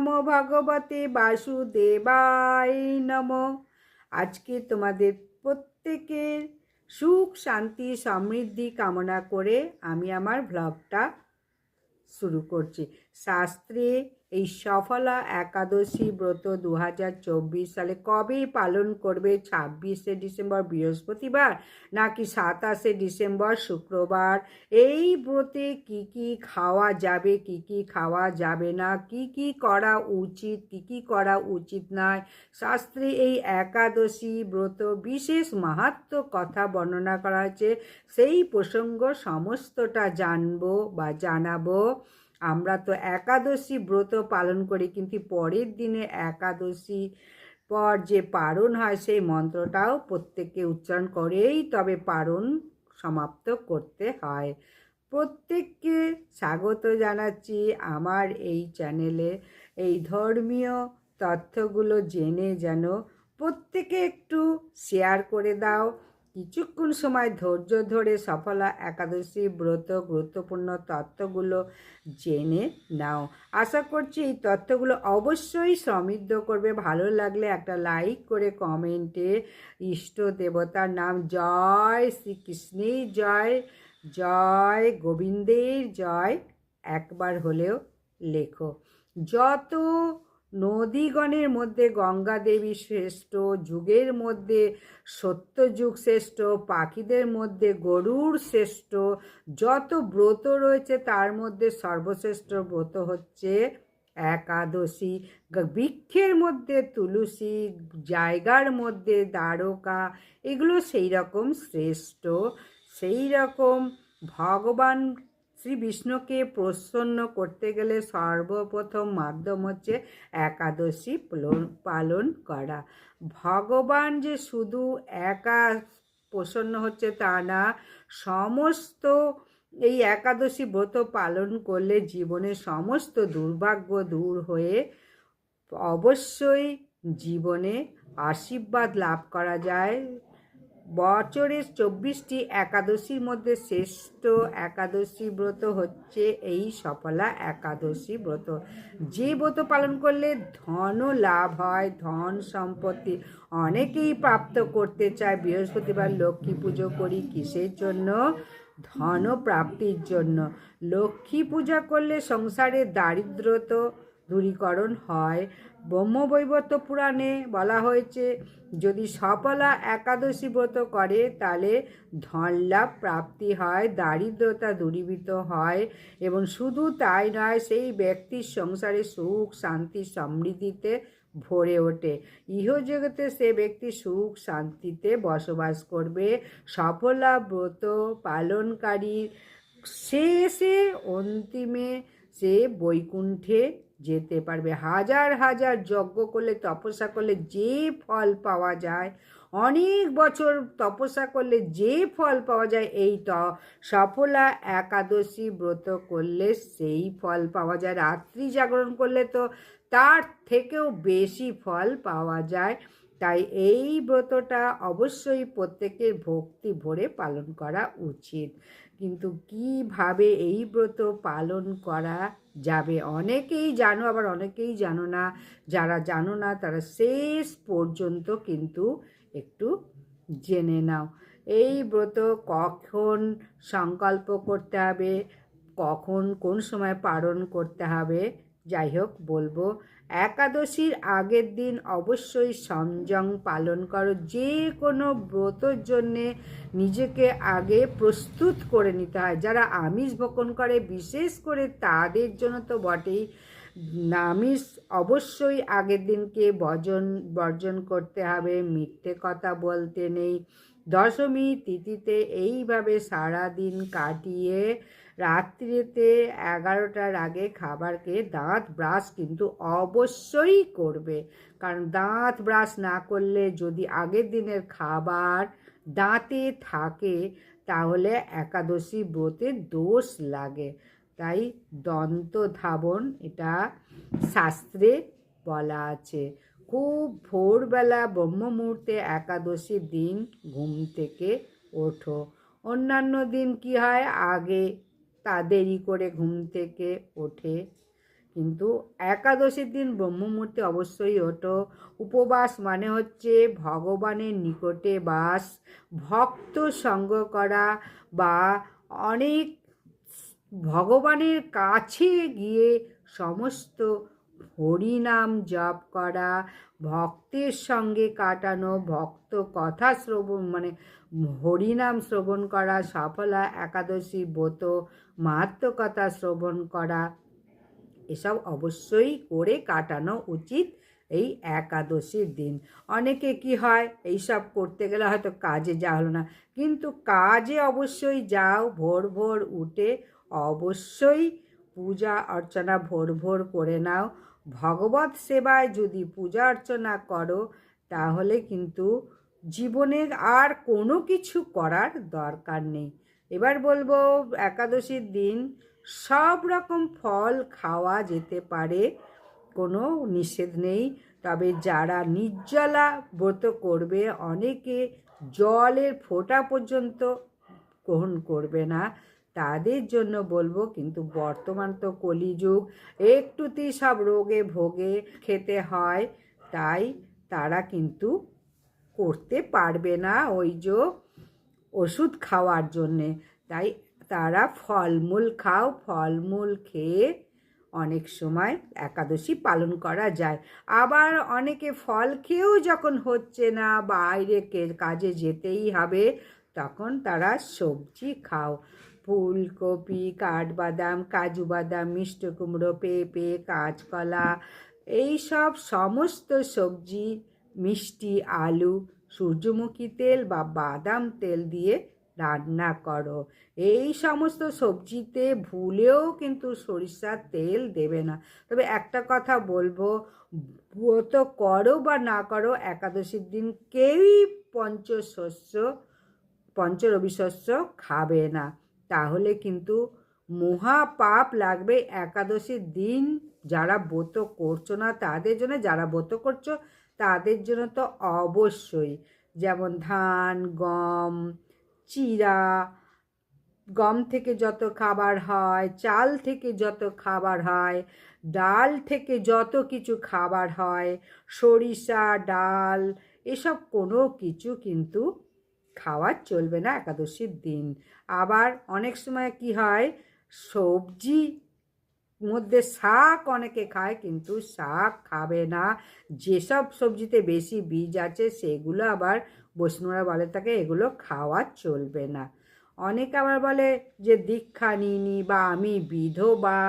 নমো ভগবতে বাসুদেবাই নমো। আজকে তোমাদের প্রত্যেকের সুখ, শান্তি, সমৃদ্ধি কামনা করে আমি আমার ভ্লগটা শুরু করছি। শাস্ত্রে এই সফলা একাদশী ব্রত দু হাজার চব্বিশ সালে কবে পালন করবে? ছাব্বিশে ডিসেম্বর, বৃহস্পতিবার নাকি সাতাশে ডিসেম্বর, শুক্রবার? এই ব্রতে কি কি খাওয়া যাবে, কি কি খাওয়া যাবে না? কি কি করা উচিত, কি কি করা উচিত নয়? শাস্ত্রে এই একাদশী ব্রত বিশেষ মাহাত্ম কথা বর্ণনা করা হয়েছে। সেই প্রসঙ্গ সমস্তটা জানব বা জানাব। আমরা তো একাদশী ব্রত পালন করি, কিন্তু পরের দিনে একাদশী পর যে পারণ হয়, সেই মন্ত্রটাও প্রত্যেককে উচ্চারণ করেই তবে পারণ সমাপ্ত করতে হয়। প্রত্যেককে স্বাগত জানাচ্ছি আমার এই চ্যানেলে। এই ধর্মীয় তথ্যগুলো জেনে যেন প্রত্যেকে একটু শেয়ার করে দাও। কিছুক্ষণ সময় ধৈর্য ধরে সফলা একাদশী ব্রত গুরুত্বপূর্ণ তত্ত্বগুলো জেনে নাও। আশা করছি এই তথ্যগুলো অবশ্যই সমৃদ্ধ করবে। ভালো লাগলে একটা লাইক করে কমেন্টে ইষ্ট দেবতার নাম জয় শ্রীকৃষ্ণের জয় জয় গোবিন্দের জয় একবার হলেও লেখো। যত নদীগণের মধ্যে গঙ্গা দেবী শ্রেষ্ঠ, যুগের মধ্যে সত্যযুগ শ্রেষ্ঠ, পাখিদের মধ্যে গরুর শ্রেষ্ঠ, যত ব্রত রয়েছে তার মধ্যে সর্বশ্রেষ্ঠ ব্রত হচ্ছে একাদশী। বৃক্ষের মধ্যে তুলসী, জায়গার মধ্যে দ্বারকা, এগুলো সেই রকম শ্রেষ্ঠ। সেই রকম ভগবান শ্রী বিষ্ণুকে প্রসন্ন করতে গেলে সর্বপ্রথম মাধ্যম হচ্ছে একাদশী পালন করা। ভগবান যে শুধু একা প্রসন্ন হচ্ছে তা না, সমস্ত এই একাদশী ব্রত পালন করলে জীবনের সমস্ত দুর্ভাগ্য দূর হয়ে অবশ্যই জীবনে আশীর্বাদ লাভ করা যায়। বছরের চব্বিশটি একাদশীর মধ্যে শ্রেষ্ঠ একাদশী ব্রত হচ্ছে এই সফলা একাদশী ব্রত। যে ব্রত পালন করলে ধনও লাভ হয়, ধন সম্পত্তি অনেকেই প্রাপ্ত করতে চায়। বৃহস্পতিবার লক্ষ্মী পুজো করি কিসের জন্য? ধন প্রাপ্তির জন্য। লক্ষ্মী পূজা করলে সংসারে দারিদ্রতা দূরীকরণ হয়। ব্রহ্মবৈবর্ত পুরাণে বলা হয়েছে, যদি সফলা একাদশী ব্রত করে, তাহলে ধনলাভ প্রাপ্তি হয়, দারিদ্রতা দূরীভূত হয় এবং শুধু তাই নয়, সেই ব্যক্তির সংসারে সুখ, শান্তি, সমৃদ্ধিতে ভরে ওঠে। ইহজগতে সে ব্যক্তি সুখ, শান্তিতে বসবাস করবে। সফলা ব্রত পালনকারী শেষে অন্তিমে সে বৈকুণ্ঠে যেতে পারবে। হাজার হাজার যজ্ঞ করলে, তপস্যা করলে যে ফল পাওয়া যায়, অনেক বছর তপস্যা করলে যে ফল পাওয়া যায়, এই ত সফলা একাদশী ব্রত করলে সেই ফল পাওয়া যায়। রাত্রি জাগরণ করলে তো তার থেকেও বেশি ফল পাওয়া যায়। তাই এই ব্রতটা অবশ্যই প্রত্যেকের ভক্তি ভরে পালন করা উচিত। কিন্তু কীভাবে এই ব্রত পালন করা যাবে। অনেকেই জানো, আবার অনেকেই জানো না, যারা জানো না, তারা শেষ পর্যন্ত কিন্তু একটু জেনে নাও। এই ব্রত কখন সংকল্প করতে হবে, কখন কোন সময় পালন করতে হবে, যাই হোক বলব। একাদশীর আগের দিন অবশ্যই সংযম পালন করো। যে কোনো ব্রতর জন্যে নিজেকে আগে প্রস্তুত করে নিতে হয়। যারা আমিষ ভক্ষণ করে, বিশেষ করে তাদের জন্য তো বটেই। আমিষ অবশ্যই আগের দিনকে বর্জন বর্জন করতে হবে। মিথ্যে কথা বলতে নেই। দশমী তিথিতে এইভাবে সারা দিন কাটিয়ে রাত্রিতে এগারোটার আগে খাবার খেয়ে দাঁত ব্রাশ কিন্তু অবশ্যই করবে। কারণ দাঁত ব্রাশ না করলে যদি আগের দিনের খাবার দাঁতে থাকে, তাহলে একাদশী ব্রতে দোষ লাগে। তাই দন্ত ধাবন এটা শাস্ত্রে বলা আছে। খুব ভোরবেলা ব্রহ্ম মুহূর্তে একাদশীর দিন ঘুম থেকে ওঠো। অন্যান্য দিন কি হয়? আগে তা দেরি করে ঘুম থেকে ওঠে। কিন্তু একাদশীর দিন ব্রহ্মমূর্তি অবশ্যই ওঠো। উপবাস মানে হচ্ছে ভগবানের নিকটে বাস, ভক্ত সঙ্গ করা বা অনেক ভগবানের কাছে গিয়ে সমস্ত হরিনাম জপ করা, ভক্তের সঙ্গে কাটানো, ভক্ত কথা শ্রবণ মানে হরিনাম শ্রবণ করা, সফলা একাদশী ব্রত মাহাত্মকতা শ্রবণ করা, এসব অবশ্যই করে কাটানো উচিত এই একাদশীর দিন। অনেকে কি হয়, এইসব করতে গেলে হয়তো কাজে যাওয়া হলো না, কিন্তু কাজে অবশ্যই যাও, ভোর ভোর উঠে অবশ্যই পূজা অর্চনা ভোর ভোর করে নাও। ভগবত সেবায় যদি পূজা অর্চনা করো, তাহলে কিন্তু জীবনের আর কোনো কিছু করার দরকার নেই। এবার বলব, একাদশীর দিন সব রকম ফল খাওয়া যেতে পারে, কোনো নিষেধ নেই। তবে যারা নির্জলা ব্রত করবে, অনেকে জলের ফোঁটা পর্যন্ত গ্রহণ করবে না। তাদের জন্য বলব, কিন্তু বর্তমান তো কলিযুগ, একটুতেই সব রোগে ভোগে খেতে হয়, তাই তারা কিন্তু করতে পারবে না ওই যে ওষুধ খাওয়ার জন্যে। তাই তারা ফলমূল খাও, ফলমূল খেয়ে অনেক সময় একাদশী পালন করা যায়। আবার অনেকে ফল খেয়েও যখন হচ্ছে না, বাইরে কাজে যেতেই হবে, তখন তারা সবজি খাও। ফুলকপি, কাঠবাদাম, কাজু বাদাম, মিষ্টি কুমড়ো, পেঁপে, কাঁচকলা এই সব সমস্ত সবজি মিষ্টি আলু, সূর্যমুখী তেল বা বাদাম তেল দিয়ে রান্না করো। এই সমস্ত সবজিতে ভুলেও কিন্তু সরিষার তেল দেবে না। তবে একটা কথা বলব, ব্রত করো বা না করো, একাদশীর দিন কেউই পঞ্চশস্য পঞ্চরবিশস্য খাবে না। তাহলে কিন্তু মহা পাপ লাগবে একাদশীর দিন। যারা ব্রত করছ না, তাদের জন্য যারা ব্রত করছ তাদের জন্য তো অবশ্যই। যেমন ধান, গম, চিরা, গম থেকে যত খাবার হয়, চাল থেকে যত খাবার হয়, ডাল থেকে যত কিছু খাবার হয়, সরিষা, ডাল, এসব কোনো কিছু কিন্তু খাওয়া চলবে না একাদশীর দিন। আবার অনেক সময় কি হয়, সবজি মধ্যে শাক অনেকে খায়, কিন্তু শাক খাবে না। যেসব সবজিতে বেশি বীজ আছে, সেগুলো আবার বৈষ্ণবরা বলে থাকে, এগুলো খাওয়া চলবে না। অনেকে আবার বলে যে, দীক্ষা নিইনি বা আমি বিধবা,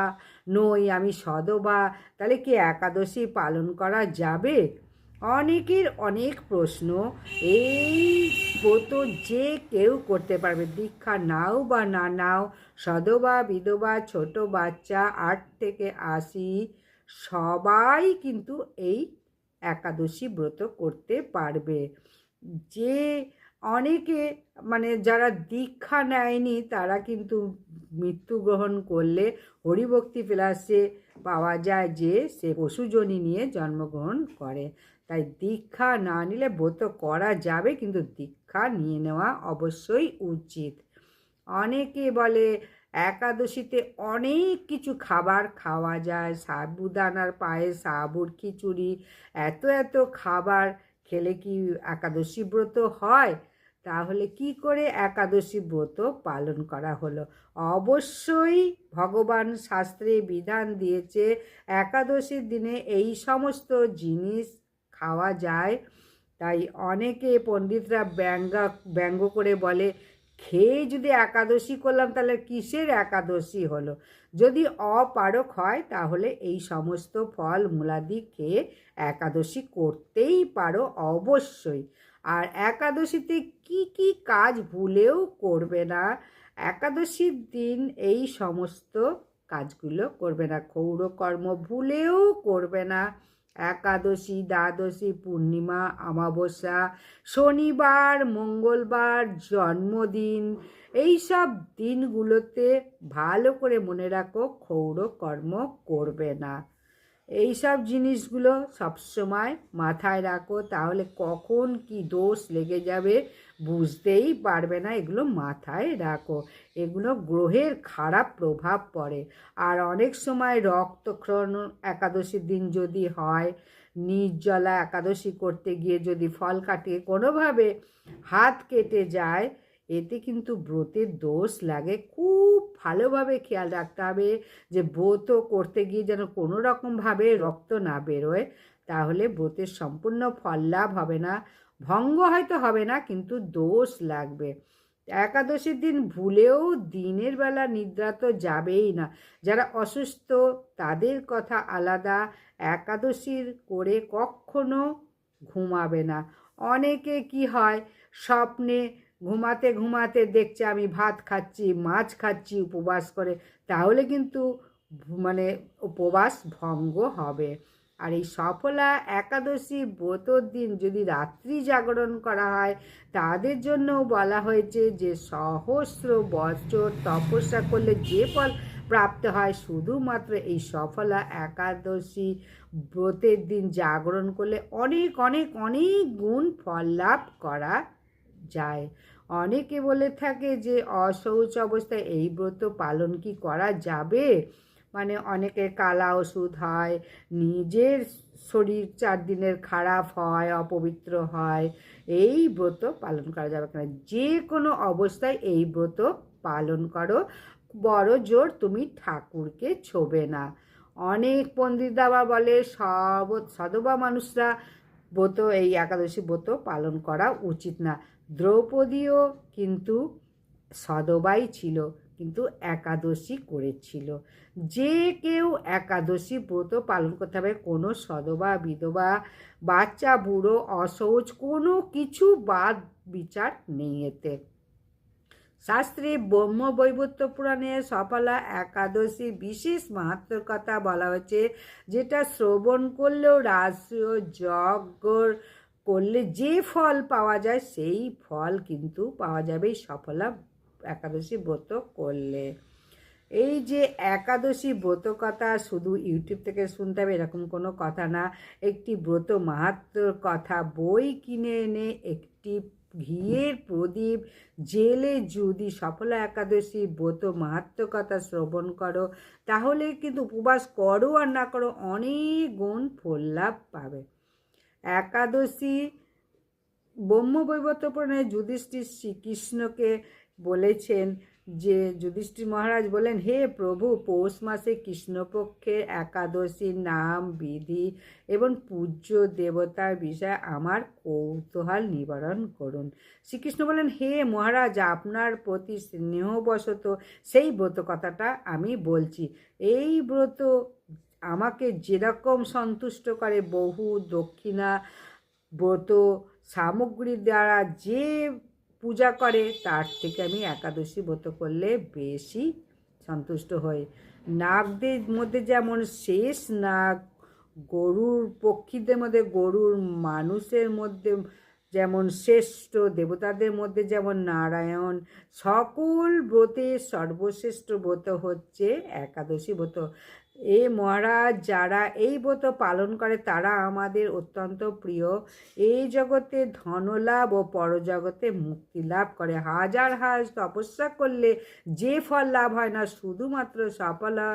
নই আমি সধবা তাহলে কি একাদশী পালন করা যাবে? অনেকের অনেক প্রশ্ন, এই ব্রত যে কেউ করতে পারবে, দীক্ষা নাও বা না নাও সধবা, বিধবা, ছোট বাচ্চা, আট থেকে আশি, সবাই কিন্তু এই একাদশী ব্রত করতে পারবে। যে অনেকে মানে যারা দীক্ষা নেয়নি, তারা কিন্তু মৃত্যুগ্রহণ করলে হরিভক্তি ফ্লাসে পাওয়া যায় যে সে পশুজনী নিয়ে জন্মগ্রহণ করে। তাই দীক্ষা না নিলে ব্রত করা যাবে, কিন্তু দীক্ষা নিয়ে নেওয়া অবশ্যই উচিত। অনেকে বলে একাদশীতে অনেক কিছু খাবার খাওয়া যায়। সাবুদানার পায়ে সাবুর খিচুড়ি, এত এত খাবার খেলে কি একাদশী ব্রত হয়? তাহলে কি করে একাদশী ব্রত পালন করা হলো? অবশ্যই ভগবান শাস্ত্রে বিধান দিয়েছে, একাদশীর দিনে এই সমস্ত জিনিস খাওয়া যায়। তাই অনেকে পণ্ডিতরা ব্যঙ্গ ব্যঙ্গ করে বলে খেয়ে যদি একাদশী করলাম, তাহলে কিসের একাদশী হলো? যদি অপারক হয়, তাহলে এই সমস্ত ফল মূলাদি খেয়ে একাদশী করতেই পারো অবশ্যই। আর একাদশীতে কি কি কাজ ভুলেও করবে না। একাদশীর দিন এই সমস্ত কাজগুলো করবে না, ক্ষৌরকর্ম ভুলেও করবে না। একাদশী, দ্বাদশী, পূর্ণিমা, অমাবস্যা, শনিবার, মঙ্গলবার, জন্মদিন এই সব দিনগুলোতে ভালো করে মনে রাখো ক্ষৌর কর্ম করবে না। এই সব জিনিসগুলো সবসময় মাথায় রাখো, তাহলে কখন কি দোষ লেগে যাবে বুঝতেই পারবে না, এগুলো মাথায় রাখো। এগুলো গ্রহের খারাপ প্রভাব পড়ে। আর অনেক সময় রক্তক্ষরণ একাদশীর দিন যদি হয়, নির্জলা একাদশী করতে গিয়ে যদি ফল কাটিয়ে কোনোভাবে হাত কেটে যায়, এতে কিন্তু ব্রতের দোষ লাগে। খুব ভালোভাবে খেয়াল রাখতে হবে যে ব্রত করতে গিয়ে যেন কোনো রকমভাবে রক্ত না বেরোয়, তাহলে ব্রতের সম্পূর্ণ ফল লাভ হবে না। ভঙ্গ হয়তো হবে না, কিন্তু দোষ লাগবে। একাদশীর দিন ভুলেও দিনের বেলা নিদ্রা তো যাবেই না। যারা অসুস্থ, তাদের কথা আলাদা। একাদশীর করে কখনো ঘুমাবে না। অনেকে কি হয়, স্বপ্নে ঘুমাতে ঘুমাতে দেখছে, আমি ভাত খাচ্ছি, মাছ খাচ্ছি, উপবাস করে। তাহলে কিন্তু মানে উপবাস ভঙ্গ হবে। আর এই সফলা একাদশী ব্রতর দিন যদি রাত্রি জাগরণ করা হয়, তাদের জন্যও বলা হয়েছে যে সহস্র বছর তপস্যা করলে যে ফল প্রাপ্ত হয়, শুধুমাত্র এই সফলা একাদশী ব্রতের দিন জাগরণ করলে অনেক অনেক অনেক গুণ ফল লাভ করা যায়। অনেকে বলে থাকে যে অশৌচ অবস্থায় এই ব্রত পালন কি করা যাবে? মানে অনেকের কালা ওষুধ হয়, নিজের শরীর চার দিনের খারাপ হয়, অপবিত্র হয়, এই ব্রত পালন করা যাবে না যে কোনো অবস্থায় এই ব্রত পালন করো। বড় জোর তুমি ঠাকুরকে ছোবে না। অনেক পণ্ডিত দাবা বলে, সব সদবা মানুষরা ব্রত, এই একাদশী ব্রত পালন করা উচিত না। দ্রৌপদীও কিন্তু সদবাই ছিল। কিন্তু একাদশী করেছিল। যে কেউ একাদশী ব্রত পালন করতে হবে, কোনো সদবা, বিধবা, বাচ্চা, বুড়ো, অসহজ, কোনো কিছু বাদ বিচার নেই এতে। শাস্ত্রে ব্রহ্ম বৈবত্য পুরাণে সফলা একাদশী বিশেষ মাহাত্মর কথা বলা হয়েছে, যেটা শ্রবণ করলেও রাষ্ট্রীয় যজ্ঞর করলে যে ফল পাওয়া যায়, সেই ফল কিন্তু পাওয়া যাবে সফলা একাদশী ব্রত করলে। এই যে একাদশী ব্রত কথা শুধু ইউটিউব থেকে শুনতে হবে, এরকম কোনো কথা না। একটি ব্রত মাহাত্মর কথা, বই কিনে এনে একটি ঘিয়ের প্রদীপ, জেলে যদি সফলা একাদশী ব্রত মাহাত্ম কথা শ্রবণ করো, তাহলে কিন্তু উপবাস করো আর না করো অনেক গুণ ফল লাভ পাবে। একাদশী ব্রহ্মবৈবত্য পুরাণে যুধিষ্ঠির শ্রীকৃষ্ণকে বলেছেন যে যুধিষ্ঠির মহারাজ বলেন, হে প্রভু, পৌষ মাসে কৃষ্ণপক্ষের একাদশীর নাম, বিধি এবং পূজ্য দেবতার বিষয়ে আমার কৌতূহল নিবারণ করুন। শ্রীকৃষ্ণ বলেন, হে মহারাজ, আপনার প্রতি স্নেহবশত সেই ব্রত কথাটা আমি বলছি। এই ব্রত আমাকে যেরকম সন্তুষ্ট করে, বহু দক্ষিণা ব্রত সামগ্রী দ্বারা যে পূজা করে, তার থেকে আমি একাদশী ব্রত করলে বেশি সন্তুষ্ট হই। নাগদের মধ্যে যেমন শেষ নাগ, গরুর পক্ষীদের মধ্যে গরুর মানুষের মধ্যে যেমন শ্রেষ্ঠ দেবতাদের মধ্যে যেমন নারায়ণ, সকল ব্রতের সর্বশ্রেষ্ঠ ব্রত হচ্ছে একাদশী ব্রত। এ মহারাজ, যারা এই ব্রত পালন করে, তারা আমাদের অত্যন্ত প্রিয়। এই জগতে ধনলাভ ও পরজগতে মুক্তি লাভ করে। হাজার হাজ তপস্যা করলে যে ফল লাভ হয় না, শুধুমাত্র সফলা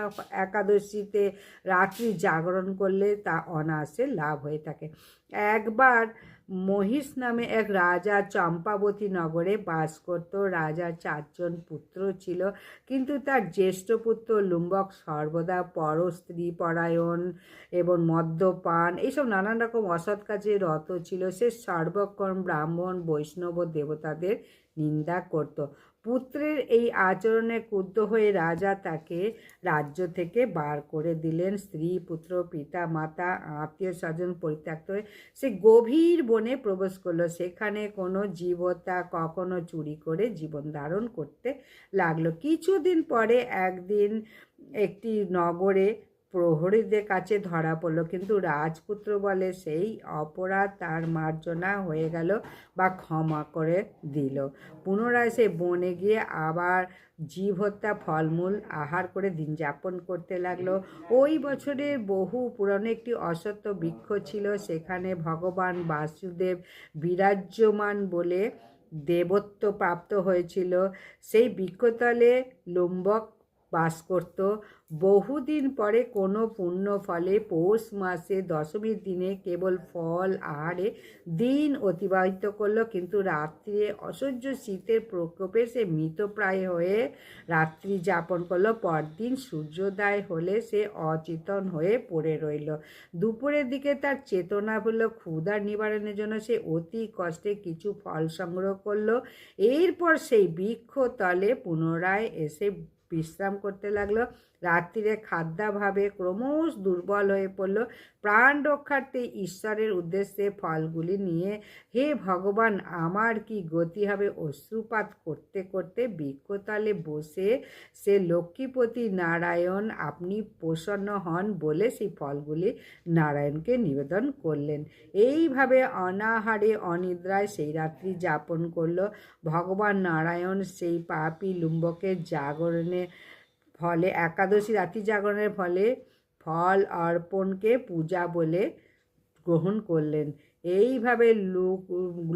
একাদশীতে রাত্রি জাগরণ করলে তা অনায়াসে লাভ হয়ে থাকে। একবার মহিষ নামে এক রাজা চম্পাবতী নগরে বাস করত। রাজার চারজন পুত্র ছিল, কিন্তু তার জ্যেষ্ঠ পুত্র লুম্বক, সর্বদা পর স্ত্রী পরায়ণ এবং মদ্যপান এইসব নানান রকম অসৎ কাজে রত ছিল। সে সর্বক্ষণ ব্রাহ্মণ, বৈষ্ণব দেবতাদের নিন্দা করত। পুত্রের এই আচরণে ক্রুদ্ধ হয়ে রাজা তাকে রাজ্য থেকে বার করে দিলেন। স্ত্রী, পুত্র, পিতা, মাতা, আত্মীয় স্বজন পরিত্যক্ত হয়ে সে গভীর বনে প্রবেশ করল। সেখানে কোনো জীবতা কখনো চুরি করে জীবন ধারণ করতে লাগল। কিছুদিন পরে একদিন একটি নগরে প্রহরীদের কাছে ধরা পড়ল। কিন্তু রাজপুত্র বলে, সেই অপরাধ তার মার্জনা হয়ে গেল বা ক্ষমা করে দিল। পুনরায় সে বনে গিয়ে আবার জীব হত্যা ফলমূল আহার করে দিন যাপন করতে লাগল। ওই বছরের বহু পুরনো একটি অসত্য বৃক্ষ ছিল। সেখানে ভগবান বাসুদেব বিরাজ্যমান বলে দেবত্ব প্রাপ্ত হয়েছিল। সেই বৃক্ষতলে লম্বক বাস করত। বহুদিন পরে কোনো পুণ্য ফলে পৌষ মাসে দশমীর দিনে কেবল ফল, আহারে দিন অতিবাহিত করল। কিন্তু রাত্রিরে অসহ্য শীতের প্রকোপে সে মৃতপ্রায় হয়ে রাত্রি যাপন করল। পরদিন সূর্যোদয় হলে সে অচেতন হয়ে পড়ে রইল। দুপুরের দিকে তার চেতনা হলো ক্ষুধা নিবারণের জন্য সে অতি কষ্টে কিছু ফল সংগ্রহ করল। এরপর সেই বৃক্ষ তলে পুনরায় এসে বিশ্রাম করতে লাগল। রাত্রিরে খাদ্যাভাবে ক্রমশ দুর্বল হয়ে পড়ল। প্রাণ রক্ষার্থে ঈশ্বরের উদ্দেশ্যে ফলগুলি নিয়ে, হে ভগবান, আমার কি গতি হবে? অশ্রুপাত করতে করতে বৃক্ষতলে বসে সে লক্ষ্মীপতি নারায়ণ, আপনি প্রসন্ন হন বলে সেই ফলগুলি নারায়ণকে নিবেদন করলেন। এইভাবে অনাহারে, অনিদ্রায় সেই রাত্রি যাপন করল। ভগবান নারায়ণ সেই পাপি লুম্বকের জাগরণে ফলে একাদশী রাত্রি জাগরণের ফলে ফল অর্পণকে পূজা বলে গ্রহণ করলেন। এইভাবে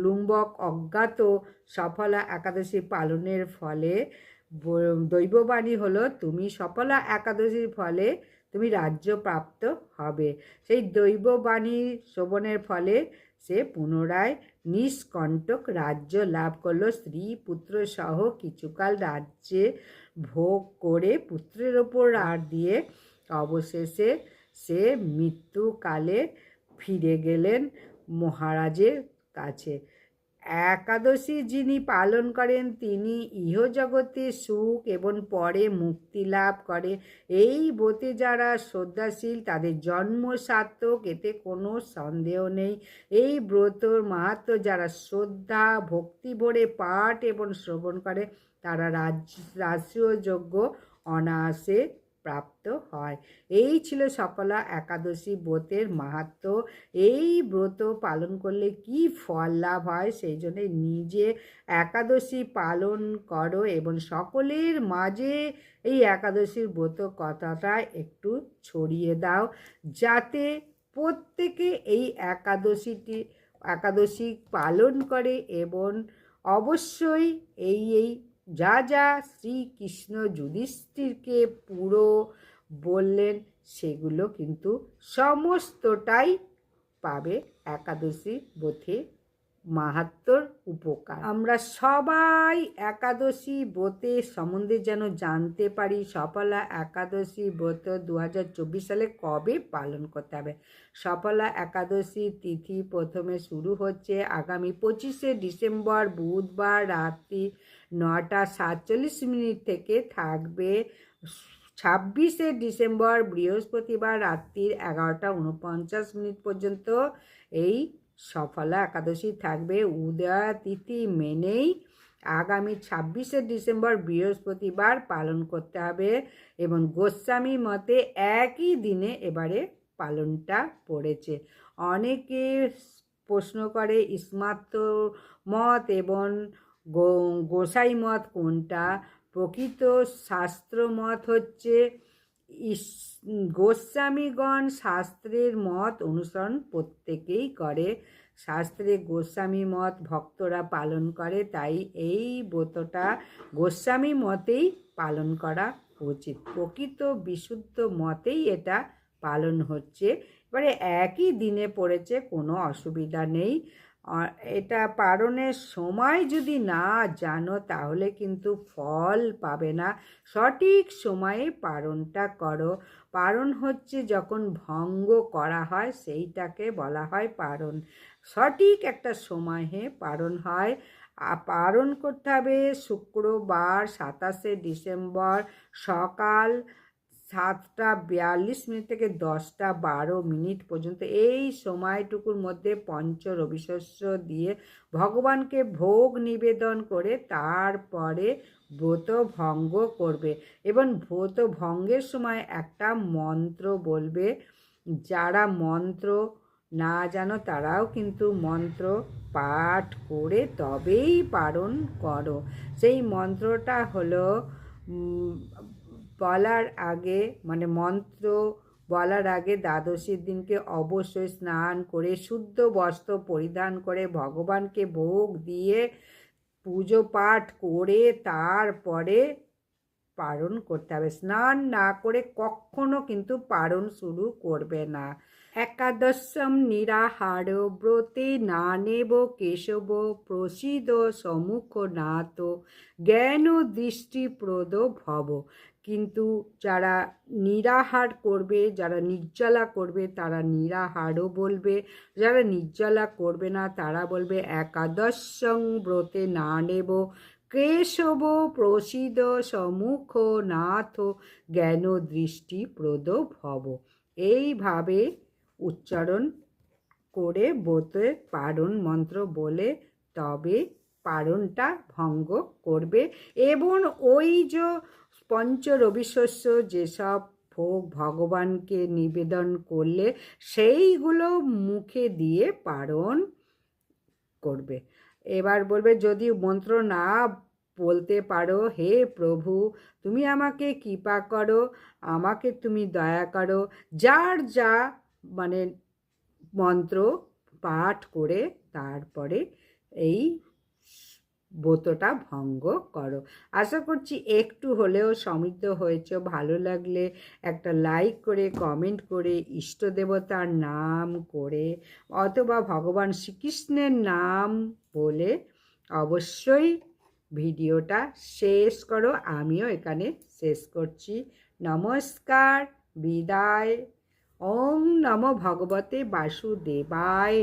লুম্বক, অজ্ঞাত সফলা একাদশী পালনের ফলে দৈববাণী হলো, তুমি সফলা একাদশীর ফলে তুমি রাজ্য প্রাপ্ত হবে। সেই দৈববাণী শ্রবণের ফলে সে পুনরায় নিষ্কণ্টক রাজ্য লাভ করল। স্ত্রী, পুত্র সহ কিছুকাল রাজ্যে ভোগ করে পুত্রের ওপর আর দিয়ে অবশেষে সে মৃত্যুকালে ফিরে গেলেন মহারাজের কাছে। একাদশী যিনি পালন করেন, তিনি ইহজগতে সুখ এবং পরে মুক্তি লাভ করে। এই ব্রতে যারা শ্রদ্ধাশীল, তাদের জন্ম সার্থক, এতে কোনো সন্দেহ নেই। এই ব্রতর মাহাত্ম যারা শ্রদ্ধা, ভক্তি ভরে পাঠ এবং শ্রবণ করে, তারা রাজ, রাষ্ট্রীয় যোগ্য অনায়াসে প্রাপ্ত হয়। এই ছিল সফলা একাদশী ব্রতের মাহাত্ম। এই ব্রত পালন করলে কি ফল লাভ হয় সেই জন্যে নিজে একাদশী পালন করো এবং সকলের মাঝে এই একাদশীর ব্রত কথাটা একটু ছড়িয়ে দাও যাতে প্রত্যেকে এই একাদশীটি, একাদশী পালন করে এবং অবশ্যই এই এই যা যা শ্রীকৃষ্ণ যুধিষ্ঠিরকে পুরো বললেন সেগুলো কিন্তু সমস্তটাই পাবে একাদশী ব্রতে মাহাত্মর উপকার। আমরা সবাই একাদশী ব্রতে সম্বন্ধে যেন জানতে পারি, সফলা একাদশী ব্রত দু হাজার চব্বিশ সালে কবে পালন করতে হবে? সফলা একাদশী তিথি প্রথমে শুরু হচ্ছে আগামী পঁচিশে ডিসেম্বর, বুধবার রাত্রি নটা সাতচল্লিশ মিনিট থেকে থাকবে ছাব্বিশে ডিসেম্বর, বৃহস্পতিবার রাত্রির এগারোটা উনপঞ্চাশ মিনিট পর্যন্ত। এই সফলা একাদশী থাকবে উদয়া তিথি মেনেই আগামী ছাব্বিশে ডিসেম্বর বৃহস্পতিবার পালন করতে হবে এবং গোস্বামী মতে একই দিনে এবারে পালনটা পড়েছে। অনেকে প্রশ্ন করে, ইসমাত্র মত এবং গোসাই মত কোনটা? প্রকৃত শাস্ত্র মত হচ্ছে গোস্বামীগণ শাস্ত্রের মত অনুসরণ প্রত্যেকেই করে। শাস্ত্রে গোস্বামী মত ভক্তরা পালন করে, তাই এই ব্রতটা গোস্বামী মতেই পালন করা উচিত। প্রকৃত বিশুদ্ধ মতেই এটা পালন হচ্ছে। এবারে একই দিনে পড়েছে, কোনো অসুবিধা নেই। এটা পারণের সময় যদি না জানো, তাহলে কিন্তু ফল পাবে না। সঠিক সময়ে পারণটা করো। পারণ হচ্ছে যখন ভঙ্গ করা হয়, সেইটাকে বলা হয় পারণ। সঠিক একটা সময়ে পালন হয়। পালন করতে হবে শুক্রবার, সাতাশে ডিসেম্বর সকাল সাতটা বিয়াল্লিশ মিনিট থেকে দশটা বারো মিনিট পর্যন্ত এই সময়টুকুর মধ্যে পঞ্চ রবিশস্য দিয়ে ভগবানকে ভোগ নিবেদন করে তারপরে ব্রত ভঙ্গ করবে এবং ব্রত ভঙ্গের সময় একটা মন্ত্র বলবে। যারা মন্ত্র না জানো তারাও কিন্তু মন্ত্র পাঠ করে তবেই পালন করো। সেই মন্ত্রটা হলো বলার আগে মানে মন্ত্র বলার আগে দ্বাদশীর দিনকে অবশ্যই স্নান করে, শুদ্ধ বস্ত্র পরিধান করে ভগবানকে ভোগ দিয়ে পুজো পাঠ করে তারপরে পালন করতে হবে। স্নান না করে কখনো কিন্তু পালন শুরু করবে না। একাদশম নিরাহার ব্রতে না নেব কেশব প্রসিদ সম্মুখ নাত জ্ঞান দৃষ্টিপ্রদ ভব। কিন্তু যারা নিরাহার করবে, যারা নির্জলা করবে, তারা নিরাহারও বলবে। যারা নির্জলা করবে না, তারা বলবে, একাদশং ব্রতে না নেব। কেশব প্রসিদ সম্মুখ নাথ জ্ঞান দৃষ্টিপ্রদ ভব। এইভাবে উচ্চারণ করে বোতে পারণ মন্ত্র বলে তবে পারণটা ভঙ্গ করবে। এবং ওই যে পঞ্চ রবিশস্য যেসব ভোগ ভগবানকে নিবেদন করলে সেইগুলো মুখে দিয়ে পারণ করবে। এবার বলবে, যদি মন্ত্র না বলতে পারো, হে প্রভু, তুমি আমাকে কৃপা করো, আমাকে তুমি দয়া করো, যার যা মানে মন্ত্র পাঠ করে তারপরে এই ব্রতটা ভঙ্গ করো। আশা করছি একটু হলেও সমৃদ্ধ হয়েছে, ভালো লাগলে একটা লাইক করে কমেন্ট করে, ইষ্ট দেবতার নাম করে, অথবা ভগবান শ্রীকৃষ্ণের নাম বলে অবশ্যই ভিডিওটা শেষ করো। আমিও এখানে শেষ করছি। নমস্কার, বিদায়। ওম নম ভগবতে বাসুদেবায়।